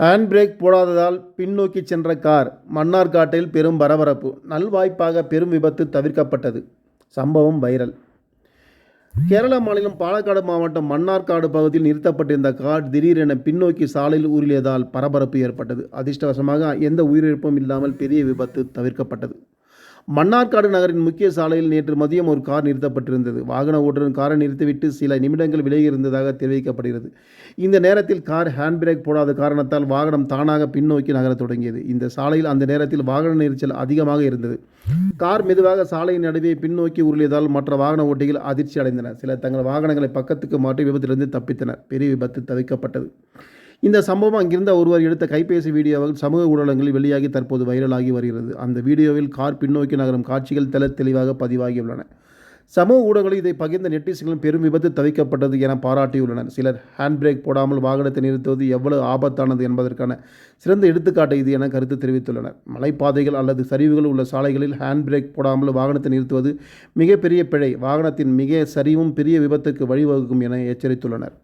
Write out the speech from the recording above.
Hand brake போடாததால் பின்னோக்கி சென்ற car மன்னார்காட்டில் பெரும் பரபரப்பு நல்வாய்ப்பாக பெரும் விபத்து தவிர்க்கப்பட்டது. சம்பவம் வைரல். கேரள மாநிலம் பாலக்காடு மாவட்டம் மன்னார்காடு பகுதியில் நிறுத்தப்பட்டிருந்த கார் திடீரென பின்னோக்கி சாலையில் உருளியதால் பரபரப்பு ஏற்பட்டது. அதிர்ஷ்டவசமாக எந்த உயிரிழப்பும் இல்லாமல் பெரிய விபத்து தவிர்க்கப்பட்டது. மன்னார்காடு நகரின் முக்கிய சாலையில் நேற்று மதியம் ஒரு கார் நிறுத்தப்பட்டிருந்தது. வாகன ஓட்டுநர் காரை நிறுத்திவிட்டு சில நிமிடங்கள் விலகி இருந்ததாக தெரிவிக்கப்படுகிறது. இந்த நேரத்தில் கார் ஹேண்ட் பிரேக் போடாத காரணத்தால் வாகனம் தானாக பின்னோக்கி நகரத் தொடங்கியது. இந்த சாலையில் அந்த நேரத்தில் வாகன நெரிச்சல் அதிகமாக இருந்தது. கார் மெதுவாக சாலையின் நடுவே பின்னோக்கி உருளியதால் மற்ற வாகன ஓட்டிகள் அதிர்ச்சி அடைந்தனர் சிலர் தங்கள் வாகனங்களை பக்கத்துக்கு மாற்றி விபத்திலிருந்து தப்பித்தனர். பெரிய விபத்து தவிர்க்கப்பட்டது. இந்த சம்பவம் அங்கிருந்த ஒருவர் எடுத்த கைபேசி வீடியோவில் சமூக ஊடகங்களில் வெளியாகி தற்போது வைரலாகி வருகிறது. அந்த வீடியோவில் கார் பின்னோக்கி நகரும் காட்சிகள் தெல தெளிவாக பதிவாகியுள்ளன. சமூக ஊடகங்களில் இதை பகிர்ந்த நெட்டிசன்களும் பெரும் விபத்து தவிக்கப்பட்டது என பாராட்டியுள்ளனர். சிலர் ஹேண்ட் பிரேக் போடாமல் வாகனத்தை நிறுத்துவது எவ்வளவு ஆபத்தானது என்பதற்கான சிறந்த எடுத்துக்காட்டு இது என கருத்து தெரிவித்துள்ளனர். மலைப்பாதைகள் அல்லது சரிவுகள் உள்ள சாலைகளில் ஹேண்ட் பிரேக் போடாமல் வாகனத்தை நிறுத்துவது மிகப்பெரிய பிழை. வாகனத்தின் மிக சரிவும் பெரிய விபத்துக்கு வழிவகுக்கும் என எச்சரித்துள்ளனர்.